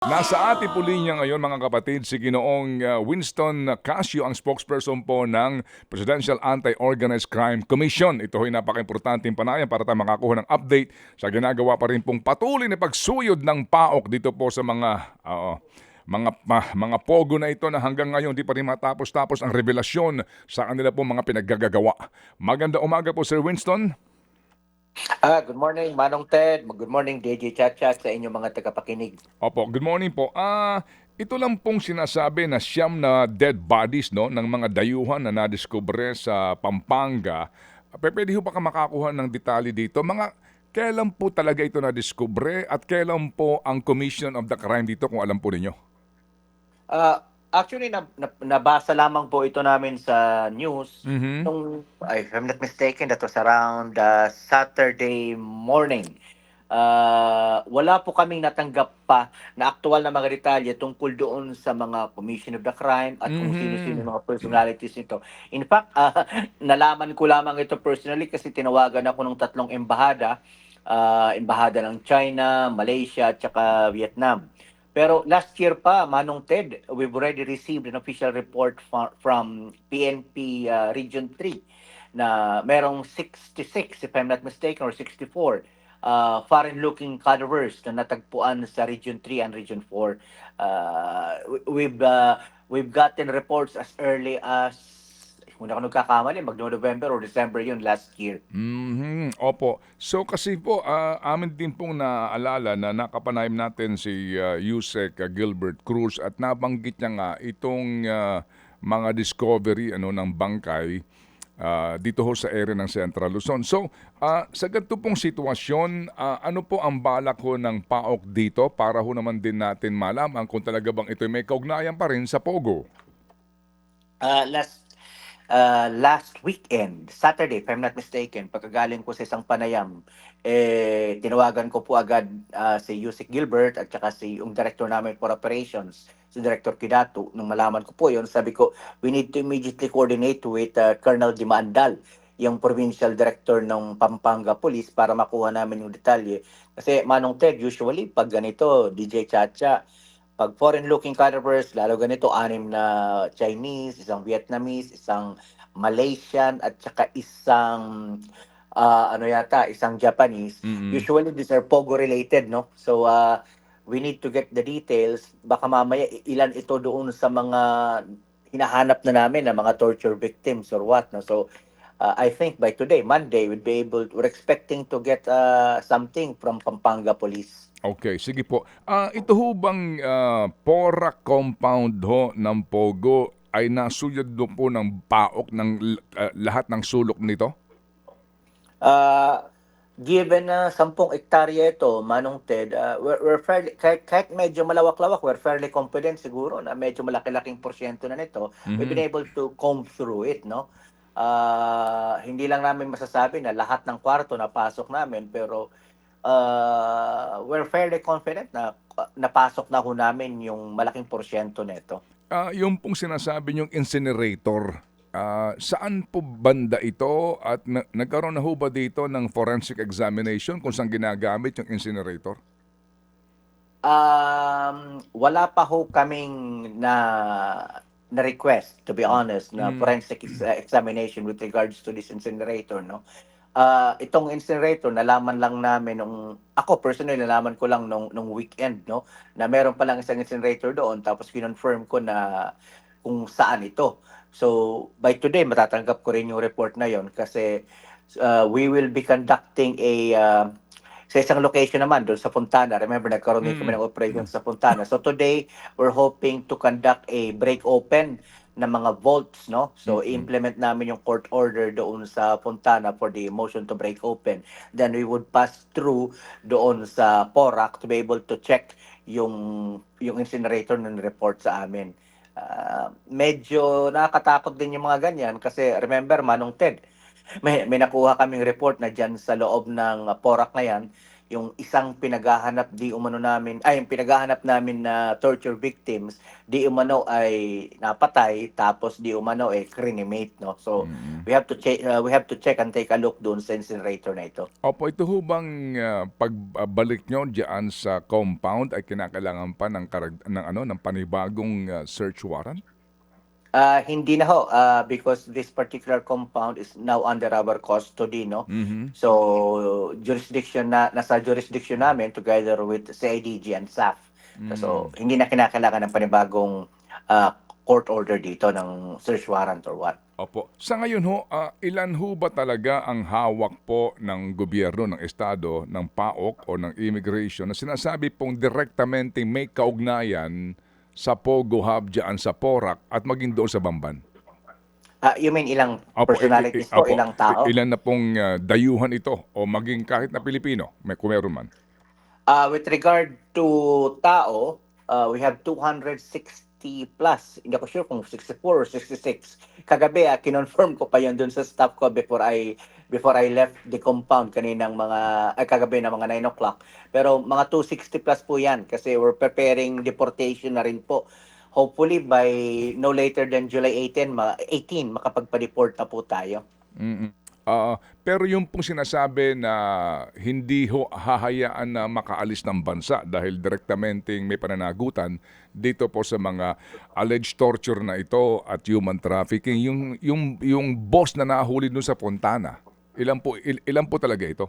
Nasa ating po linya ngayon mga kapatid si Ginoong uh, Winston Casio ang spokesperson po ng Presidential Anti-Organized Crime Commission. Ito ay napaka-importanting panayan para tayo makakuha ng update sa ginagawa pa rin pong patuloy na pagsuyod ng PAOK dito po sa mga oo, mga ma- mga pogo na ito na hanggang ngayon di pa rin matapos-tapos ang revelasyon sa kanila po mga pinaggagawa. Maganda umaga po Sir Winston. Ah, good morning, Manong Ted. Good morning, DJ Chacha, sa inyong mga tagapakinig. Opo, good morning po. Ah, ito lang pong sinasabi na siyam na dead bodies no ng mga dayuhan na nadiskubre sa Pampanga. Pwede ho ba ka makakuha ng detalye dito? Mga kailan po talaga ito nadiskubre at kailan po ang commission of the crime dito kung alam po ninyo? Ah, actually, na, na- nabasa lamang po ito namin sa news. Mhm. Nung, if I'm not mistaken, that was around uh, Saturday morning. Ah, wala po kaming natanggap pa na aktual na mga detalye tungkol doon sa mga commission of the crime at kung Mhm. sino-sino yung mga personalities nito. In fact, ah, nalaman ko lamang ito personally kasi tinawagan ako ng tatlong embahada, ah, embahada ng China, Malaysia, at saka Vietnam. Pero last year pa, Manong Ted, we've already received an official report from PNP uh, Region 3 na merong 66, if I'm not mistaken, or 64 uh, foreign-looking cadavers na natagpuan sa Region 3 and Region 4. Uh, we- we've, uh, we've gotten reports as early as, kung ako nagkakamali, mag-November or December yun last year. Mhm, Opo. So kasi po, ah, amin din pong naalala na nakapanayam natin si ah, Yusek ah, Gilbert Cruz at nabanggit niya nga itong ah, mga discovery ano ng bangkay ah, dito ho sa area ng Central Luzon. So, ah, sa ganito pong sitwasyon, ah, ano po ang balak ho ng PAOK dito para ho naman din natin malaman kung talaga bang ito may kaugnayan pa rin sa Pogo? Uh, last uh, last weekend, Saturday, if I'm not mistaken, pagkagaling ko sa isang panayam, eh, tinawagan ko po agad uh, si Yusik Gilbert at saka si yung director namin for operations, si Director Kidato. Nung malaman ko po yon sabi ko, we need to immediately coordinate with uh, Colonel Dimandal, yung provincial director ng Pampanga Police para makuha namin yung detalye. Kasi Manong Ted, usually pag ganito, DJ Chacha, pag foreign-looking cadavers, lalo ganito, anim na Chinese, isang Vietnamese, isang Malaysian, at saka isang, ah, ano yata, isang Japanese. Mhm. Usually, these are Pogo-related, no? So, uh, we need to get the details. Baka mamaya, ilan ito doon sa mga hinahanap na namin na mga torture victims or what, no? So, uh, I think by today, Monday, we'll be able, we're expecting to get uh, something from Pampanga Police. Okay, sige po. Ah, ito ho bang ah, Pora compound ho ng Pogo ay nasuyod do po ng paok ng ah, lahat ng sulok nito? Uh, given na 10 hektarya ito, Manong Ted, uh, we're, we're fairly, kahit, kahit medyo malawak-lawak, we're fairly confident siguro na medyo malaki-laking porsyento na nito. We've been able to comb through it, no? Uh, hindi lang namin masasabi na lahat ng kwarto napasok namin, pero uh, we're fairly confident na napasok na ho namin yung malaking porsyento nito. Ah, yung pong sinasabi niyong incinerator, ah, saan po banda ito at na- nagkaroon na ho ba dito ng forensic examination kung saan ginagamit yung incinerator? Um, wala pa ho kaming na na request to be honest na Mm. forensic ex- uh, examination with regards to this incinerator no. Ah, itong incinerator nalaman lang namin nung ako personally nalaman ko lang nung nung weekend no na meron pa lang isang incinerator doon tapos kinonfirm ko na kung saan ito. So by today matatanggap ko rin yung report na yon kasi uh, we will be conducting a uh, sa isang location naman doon sa Fontana. Remember, nagkaroon din kami Mm. ng operation sa Fontana. So today, we're hoping to conduct a break open ng mga vaults, no? So, Mhm. implement namin yung court order doon sa Fontana for the motion to break open. Then we would pass through doon sa PORAC to be able to check yung yung incinerator ng report sa amin. Ah, medyo nakakatakot din yung mga ganyan kasi remember Manong Ted, may, may nakuha kaming report na dyan sa loob ng uh, PORAC na yan, yung isang pinaghahanap di umano namin ay yung pinaghahanap namin na torture victims di umano ay napatay tapos di umano ay cremate no so Mm. we have to check uh, we have to check and take a look doon sa incinerator na ito Opo, ito ho bang ah, pagbalik nyo diyan sa compound ay kinakailangan pa ng, karag- ng, ano, ng panibagong ah, search warrant? Ah, hindi na ho ah, because this particular compound is now under our custody no Mhm. So, jurisdiction na, nasa jurisdiction namin together with CIDG and SAF. So, hindi na kinakailangan ng panibagong ah, court order dito ng search warrant or what. Opo. Sa ngayon ho, ah, ilan ho ba talaga ang hawak po ng gobyerno, ng estado, ng PAOK o ng immigration na sinasabi pong direktamente may kaugnayan sa Pogo Hub dyan sa Porac at maging doon sa Bamban? Ah, you mean ilang Opo, personalities i- po, ilang tao? Ilan na pong ah, dayuhan ito o maging kahit na Pilipino, may kung meron man. Ah, with regard to tao, ah, we have 260 plus. Hindi ako sure kung 64 or 66. Kagabi, ah, kinonfirm ko pa yun dun sa staff ko before I before I left the compound kaninang mga, ay kagabi na mga 9 o'clock. Pero mga 260 plus po yan kasi we're preparing deportation na rin po. Hopefully by no later than July 18, mga 18, makapagpa-deport na po tayo. Mm-mm. Ah, pero yung pong sinasabi na hindi ho hahayaan na makaalis ng bansa dahil direktamente may pananagutan dito po sa mga alleged torture na ito at human trafficking, yung yung yung boss na nahuli doon sa Fontana. Ilan po il- ilan po talaga ito?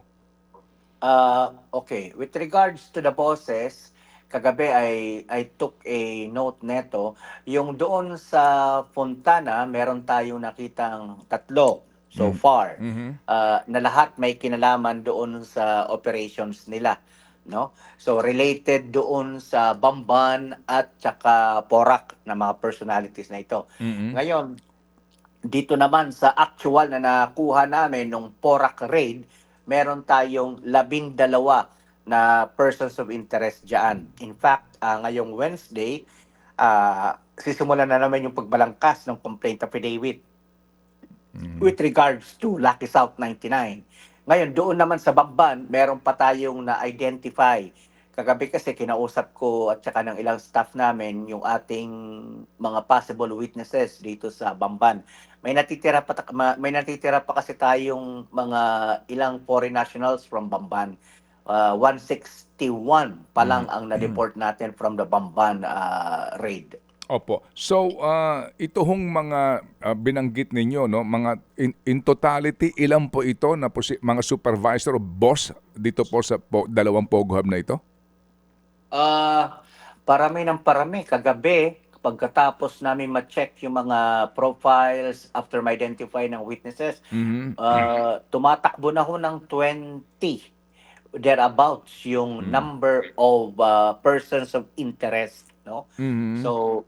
Uh, okay. With regards to the bosses, kagabi I, I took a note neto. Yung doon sa Fontana, meron tayong nakitang tatlo so Mm. far. Mhm. Uh, na lahat may kinalaman doon sa operations nila. No? So related doon sa Bamban at saka Porac na mga personalities na ito. Mhm. Ngayon, dito naman sa actual na nakuha namin nung Porac raid, meron tayong labindalawa na persons of interest dyan. In fact, ah, ngayong Wednesday, ah, sisimulan na naman yung pagbalangkas ng complaint affidavit Mhm. with regards to Lucky South 99. Ngayon, doon naman sa Bamban, meron pa tayong na-identify. Kagabi kasi kinausap ko at saka ng ilang staff namin yung ating mga possible witnesses dito sa Bamban. May natitira pa may natitira pa kasi tayong mga ilang foreign nationals from Bamban. Uh, 161 pa lang ang na-deport natin from the Bamban uh, raid. Opo. So, ah, ito hong mga ah, binanggit ninyo, no, mga in, in totality, ilan po ito na po si, mga supervisor o boss dito po sa po, dalawang Pogo Hub na ito? Ah, parami ng parami. Kagabi, pagkatapos namin ma-check yung mga profiles after ma-identify ng witnesses, Mhm. ah, tumatakbo na ho ng 20 thereabouts yung Mm. number of ah, persons of interest, no? Mhm. So,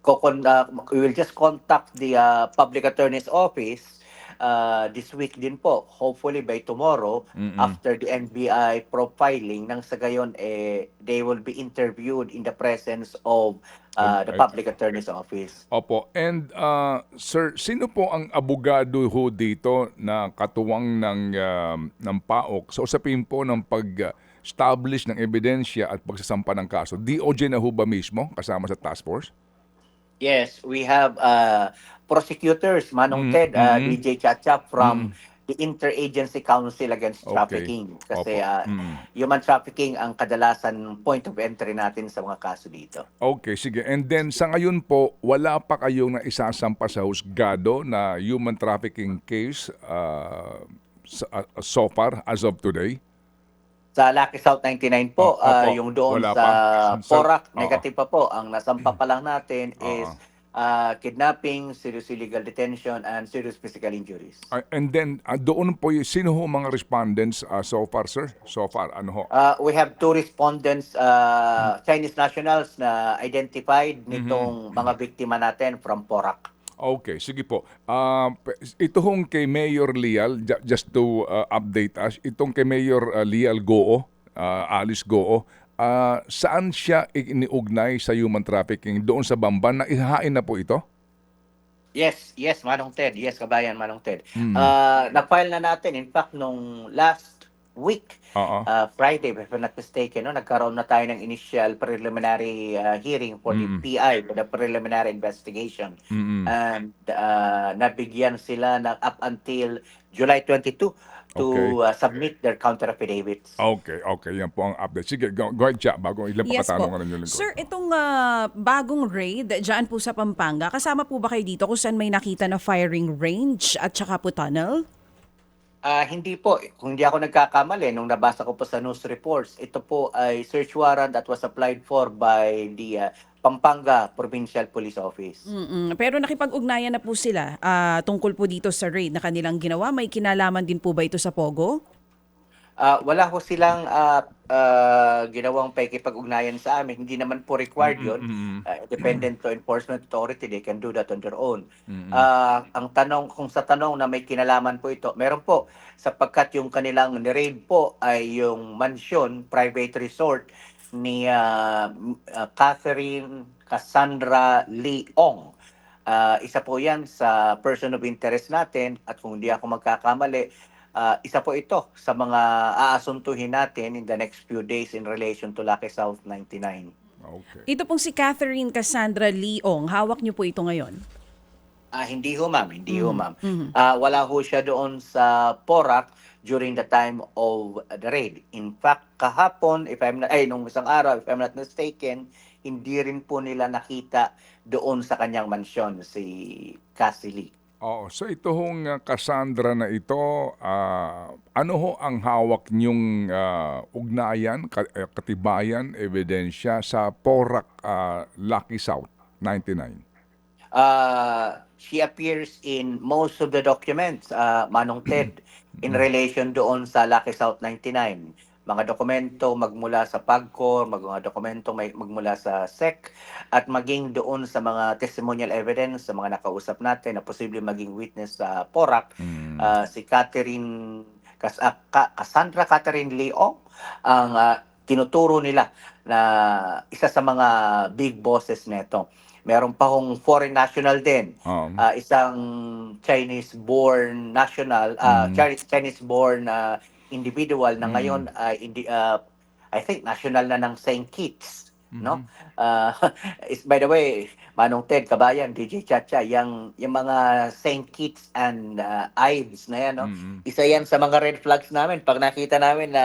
kokon, ah, we will just contact the ah, public attorney's office ah, this week din po. Hopefully by tomorrow, Mm-mm. after the NBI profiling, nang sa gayon, eh, they will be interviewed in the presence of ah, the public attorney's office. Opo. And uh, sir, sino po ang abogado ho dito na katuwang ng um, ng PAOK sa usapin po ng pag-establish ng ebidensya at pagsasampa ng kaso? DOJ na ho ba mismo kasama sa task force? Yes, we have uh, prosecutors, Mm, Manong Ted, uh, mhm. DJ Chacha from the Interagency Council Against Okay. Trafficking. Kasi Opo. uh, Mm. human trafficking ang kadalasan point of entry natin sa mga kaso dito. Okay, sige. And then sa ngayon po, wala pa kayong naisasampa sa husgado na human trafficking case uh, uh, so far as of today? Sa Lucky South 99 po, ah, opo. yung doon Wala sa pa. Sa- oo. negative pa po. Ang nasampa pa lang natin is Oo. ah, kidnapping, serious illegal detention, and serious physical injuries. Uh, and then uh, doon po, y- sino ho mga respondents uh, so far, sir? So far, ano ho? Uh, we have two respondents, uh, Chinese nationals na identified nitong mga biktima natin from Porac. Okay, sige po. Ah, pe- ito hong kay Mayor Lial, ju- just to uh, update us, itong kay Mayor uh, Lial Goo, uh, Alice Goo, ah, saan siya iniugnay sa human trafficking? Doon sa Bamban na ihahain na po ito? Yes, yes, Manong Ted. Yes, kabayan, Manong Ted. Mm. Uh, na-file na natin. In fact, nung last week, Oo. uh, Friday, if I'm not mistaken, no, nagkaroon na tayo ng initial preliminary uh, hearing for Mm. the PI, for the preliminary investigation. Mm-mm. And uh, nabigyan sila ng up until July 22 to Okay. uh, submit their counter affidavits. Okay, okay. Yan po ang update. Sige, go, go ahead, Cha, bago ilan pa Yes po. katanungan ninyo. Sir, itong ah, bagong raid dyan po sa Pampanga, kasama po ba kayo dito kung saan may nakita na firing range at saka po tunnel? Ah, hindi po. Kung hindi ako nagkakamali, nung nabasa ko po sa news reports, ito po ay search warrant that was applied for by the ah, Pampanga Provincial Police Office. Mm-mm. Pero nakipag-ugnayan na po sila ah, tungkol po dito sa raid na kanilang ginawa. May kinalaman din po ba ito sa Pogo? Ah, wala ko silang ah, ah, ginawang pakikipag-ugnayan sa amin. Hindi naman po required yun. Mm-mm. Ah, independent law enforcement authority, they can do that on their own. Mm-mm. Ah, ang tanong, kung sa tanong na may kinalaman po ito, meron po, sapagkat yung kanilang niraid po ay yung mansion, private resort ni m- ah, Catherine Cassandra Leong. Ah, isa po yan sa person of interest natin at kung hindi ako magkakamali, ah, isa po ito sa mga aasuntuhin natin in the next few days in relation to Lucky South 99. Okay. Ito pong si Catherine Cassandra Leong. Hawak niyo po ito ngayon. Ah, hindi ho ma'am, hindi ho Mhm, ma'am. mhm. Ah, wala ho siya doon sa Porac during the time of the raid. In fact, kahapon, if I'm not, ay, nung isang araw, if I'm not mistaken, hindi rin po nila nakita doon sa kanyang mansyon, si Cassie Lee. Oo, so ito hong uh, Cassandra na ito, ah, ano ho ang hawak niyong ah, ugnayan, eh, katibayan, ebidensya sa Porac ah, Lucky South 99? Uh, she appears in most of the documents, uh, Manong Ted, in relation doon sa Lucky South 99. Mga dokumento magmula sa PAGCOR, mga dokumento may, magmula sa SEC, at maging doon sa mga testimonial evidence sa mga nakausap natin na posible maging witness sa PORAC, Mm. uh, si Catherine Cas- ah, Ka- Cassandra Catherine Leong ang ah, tinuturo nila na isa sa mga big bosses neto. Meron pa hong foreign national din, Um, ah, isang Chinese-born national, ah, Mm. Chinese Chinese-born na individual na Mm. ngayon ay indi ah, I think national na ng St. Kitts, no? mhm. Ah, is by the way, Manong Ted, Kabayan, DJ Chacha, yung, yung mga St. Kitts and uh, Ives na yan, no? Mm-mm. Isa yan sa mga red flags namin. Pag nakita namin na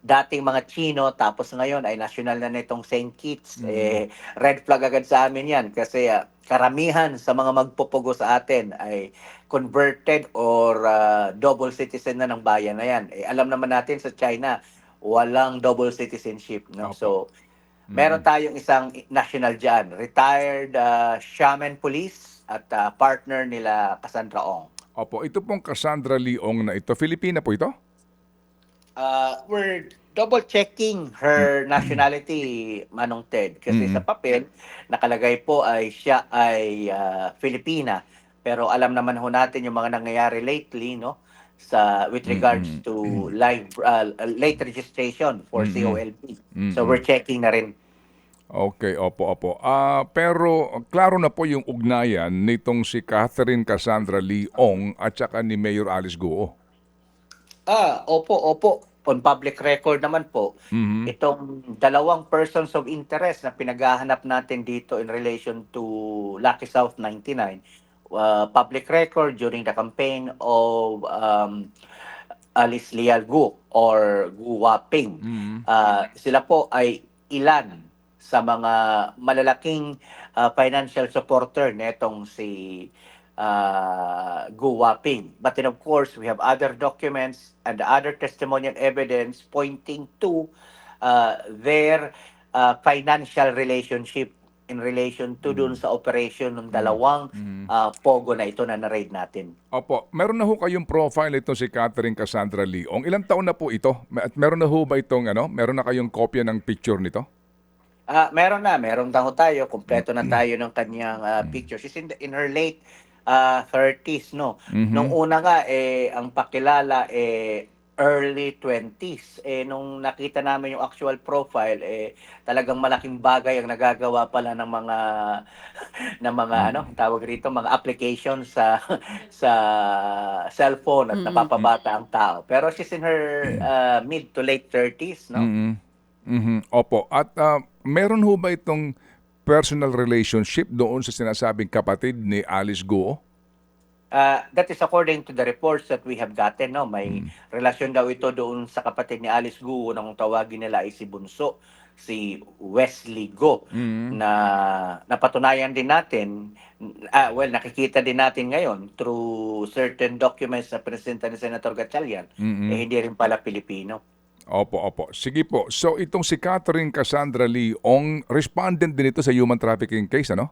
dating mga Chino, tapos ngayon ay national na nitong St. Kitts, Mhm. eh, red flag agad sa amin yan. Kasi ah, karamihan sa mga magpupugo sa atin ay converted or ah, double citizen na ng bayan na yan. Eh, alam naman natin sa China, walang double citizenship. No? Opo. So, Meron Mm. tayong isang national dyan, retired uh, shaman police at uh, partner nila Cassandra Ong. Opo, ito pong Cassandra Leong na ito, Filipina po ito? Uh, we're double checking her nationality, Manong Ted. Kasi Mm. sa papel, nakalagay po ay siya ay uh, Filipina. Pero alam naman ho natin yung mga nangyayari lately, no? sa with regards Mm-mm. to live uh, late registration for Mm-mm. COLP. Mm-mm. So we're checking na rin. Okay, opo, opo. Ah, pero klaro na po yung ugnayan nitong si Catherine Cassandra Leong at saka ni Mayor Alice Guo. Ah, opo, opo. On public record naman po, Mhm. itong dalawang persons of interest na pinaghahanap natin dito in relation to Lucky South 99, uh, public record during the campaign of um, Alice Lial Gu or Gu Waping. Mhm. Ah, sila po ay ilan sa mga malalaking ah, financial supporter netong si uh, Gu Waping. But then of course, we have other documents and other testimonial evidence pointing to uh, their uh, financial relationship in relation to dun sa operation ng dalawang Mhm. uh, pogo na ito na na-raid natin. Opo, meron na ho kayong profile ito si Catherine Cassandra Leong. Ilang taon na po ito? At meron na ho ba itong ano? Meron na kayong kopya ng picture nito? Ah, meron na, meron na ho tayo, kumpleto na tayo ng kanyang ah, picture. She's in, the- in her late ah, 30s, no. Mhm. Nung una nga eh ang pakilala eh early 20s. Eh, nung nakita namin yung actual profile, eh, talagang malaking bagay ang nagagawa pala ng mga, ng mga, ano, tawag rito, mga applications sa, sa cellphone at Mm-mm. napapabata ang tao. Pero she's in her uh, mid to late 30s, no? Mhm. Mhm. Opo. At ah, meron ho ba itong personal relationship doon sa sinasabing kapatid ni Alice Guo? Uh, that is according to the reports that we have gotten, no? May relasyon daw ito doon sa kapatid ni Alice Guo na kung tawagin nila ay si Bunso, si Wesley Go, Mhm. na napatunayan din natin, ah, well, nakikita din natin ngayon through certain documents na presenta ni Senator Gatchalian, Mhm. eh hindi rin pala Pilipino. Opo, opo. Sige po. So itong si Catherine Cassandra Leong, respondent din ito sa human trafficking case, ano?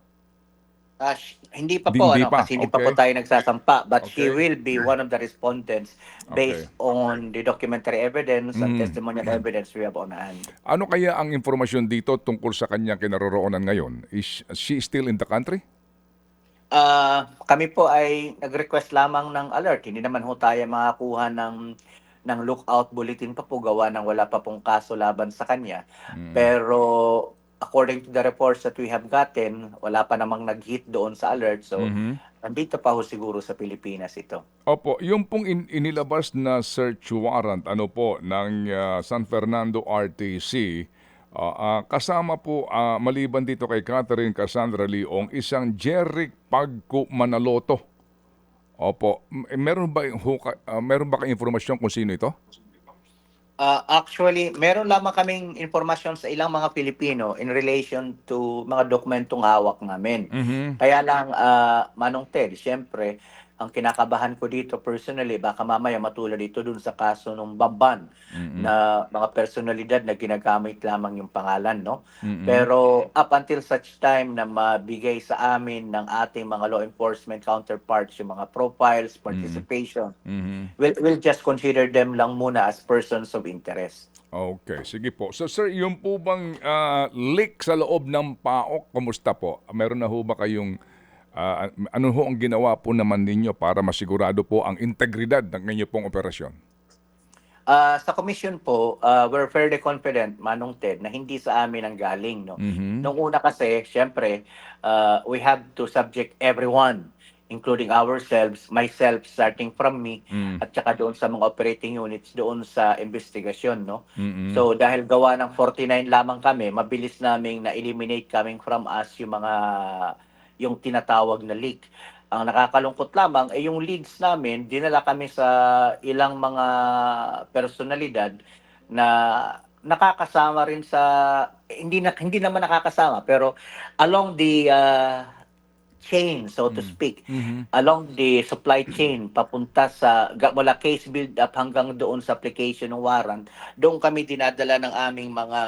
Ah, sh- hindi pa Hindi- po, hindi ano, pa. kasi hindi pa Okay. po tayo nagsasampa. But she Okay. will be one of the respondents based on the documentary evidence and Mm. testimonial evidence we have on hand. Ano kaya ang informasyon dito tungkol sa kanyang kinaroroonan ngayon? Is she still in the country? Ah, kami po ay nag-request lamang ng alert. Hindi naman ho tayo makakuha ng ng lookout bulletin pa po gawa ng wala pa pong kaso laban sa kanya. Mm. Pero according to the reports that we have gotten, wala pa namang nag-hit doon sa alert. So, Mhm. nandito pa ho siguro sa Pilipinas ito. Opo, yung pong in- inilabas na search warrant ano po ng ah, San Fernando RTC ah, ah, kasama po ah, maliban dito kay Catherine Cassandra Leong isang Jeric Pagco Manaloto. Opo, eh, meron ba ho ka- ah, meron ba kayong informasyon kung sino ito? Ah, actually, meron lamang kaming informasyon sa ilang mga Pilipino in relation to mga dokumentong hawak namin. Mhm. Kaya lang, ah, Manong Ted, siyempre, ang kinakabahan ko dito personally, baka mamaya matulad ito dun sa kaso ng Bamban Mhm. na mga personalidad na ginagamit lamang yung pangalan, no? Mhm. Pero up until such time na mabigay sa amin ng ating mga law enforcement counterparts yung mga profiles, participation, Mhm. we'll, we'll just consider them lang muna as persons of interest. Okay, sige po. So sir, yung po bang ah, leak sa loob ng PAOK, kumusta po? Meron na ho ba kayong, ah, ano ho ang ginawa po naman ninyo para masigurado po ang integridad ng inyong pong operasyon? Ah, sa commission po, ah, we're fairly confident, Manong Ted, na hindi sa amin ang galing. No? Mhm. Nung una kasi, syempre, uh, we have to subject everyone, including ourselves, myself, starting from me, Mm. at saka doon sa mga operating units, doon sa investigasyon. No? Mhm. So, dahil gawa ng 49 lamang kami, mabilis naming na-eliminate coming from us yung mga yung tinatawag na leak. Ang nakakalungkot lamang ay yung leads namin, dinala kami sa ilang mga personalidad na nakakasama rin sa hindi na hindi naman nakakasama pero along the uh, chain so to Mm. speak Mhm. along the supply chain papunta sa mula case build up hanggang doon sa application ng warrant doon kami dinadala ng aming mga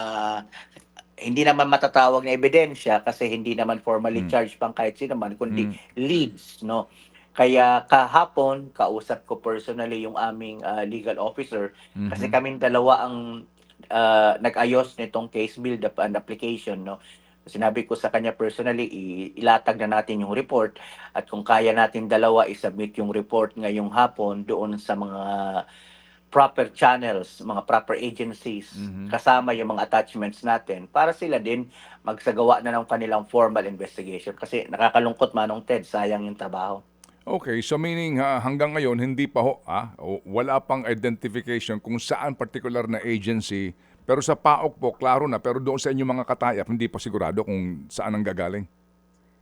hindi naman matatawag na ebidensya kasi hindi naman formally Mm. charged pang kahit sino man kundi Mm. leads no kaya kahapon kausap ko personally yung aming uh, legal officer kasi Mhm. kaming dalawa ang uh, nag-ayos nitong case build up and application no sinabi ko sa kanya personally ilatag na natin yung report at kung kaya natin dalawa i-submit yung report ngayong hapon doon sa mga proper channels, mga proper agencies, Mhm. kasama yung mga attachments natin para sila din magsagawa na ng kanilang formal investigation. Kasi nakakalungkot manong Ted, sayang yung trabaho. Okay, so meaning ha, hanggang ngayon hindi pa ho, ah, wala pang identification kung saan particular na agency, pero sa PAOK po, klaro na, pero doon sa inyong mga katayap, hindi pa sigurado kung saan ang gagaling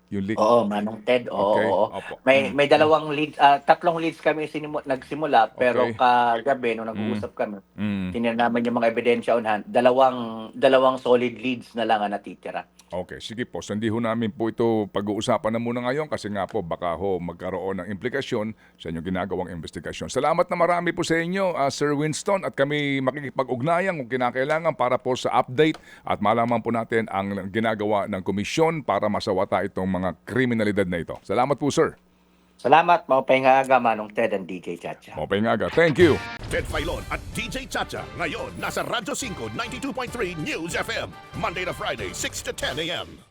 yung leak. Oo, manong Ted, oo. Okay, oo. opo. May Mm. may dalawang leads, ah, tatlong leads kami sinimu- nagsimula pero Okay. kagabi nung nag-uusap kami, Mm. tingnan namin yung mga ebidensya on hand, dalawang dalawang solid leads na lang ang natitira. Okay, sige po. So hindi ho namin po ito pag-uusapan na muna ngayon kasi nga po baka ho magkaroon ng implikasyon sa inyong ginagawang investigasyon. Salamat na marami po sa inyo, ah, Sir Winston, at kami makikipag-ugnayan kung kinakailangan para po sa update at malaman po natin ang ginagawa ng komisyon para masawata itong mga kriminalidad na ito. Salamat po, Sir. Salamat, mapahinga aga Manong Ted and DJ Chacha. Mopay nga aga. Thank you. Ted Filon at DJ Chacha. Ngayon, nasa Radyo 5, 92.3 News FM. Monday to Friday, 6 to 10 a.m.